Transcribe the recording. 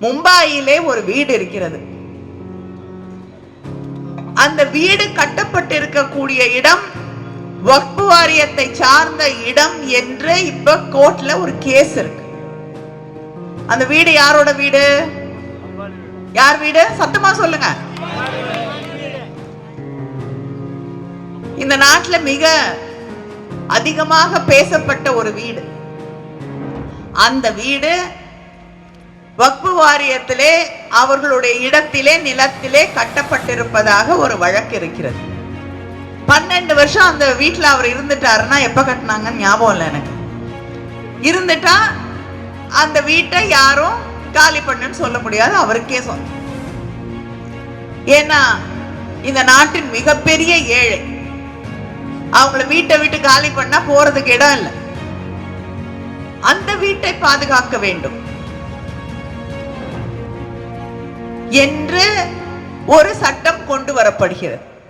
மும்பாயிலே ஒரு வீடு இருக்கிறது. அந்த வீடு கட்டப்பட்டிருக்கக்கூடிய இடம் வக்பு வாரியத்தை சார்ந்த இடம் என்று இப்ப கோர்ட்ல ஒரு கேஸ் இருக்கு. அந்த வீடு யாரோட வீடு? யார் வீடு? சத்தமா சொல்லுங்க. இந்த நாட்டுல மிக அதிகமாக பேசப்பட்ட ஒரு வீடு. அந்த வீடு வக்பு வாரியத்திலே அவர்களுடைய இடத்திலே நிலத்திலே கட்டப்பட்டிருப்பதாக ஒரு வழக்கு இருக்கிறது. பன்னெண்டு வருஷம் அந்த வீட்டுல அவர் இருந்துட்டாருன்னா எப்ப கட்டினாங்கன்னு ஞாபகம் இல்லை எனக்கு. இருந்துட்டா அந்த வீட்டை யாரும் காலி பண்ணுன்னு சொல்ல முடியாது அவருக்கே சொந்தம் ஏன்னா இந்த நாட்டின் மிகப்பெரிய ஏழை. அவங்கள வீட்டை விட்டு காலி பண்ணா போறதுக்கு இடம் இல்லை. அந்த வீட்டை பாதுகாக்க வேண்டும். என்று ஒரு சட்டம் கொண்டு வரப்படுகிறது.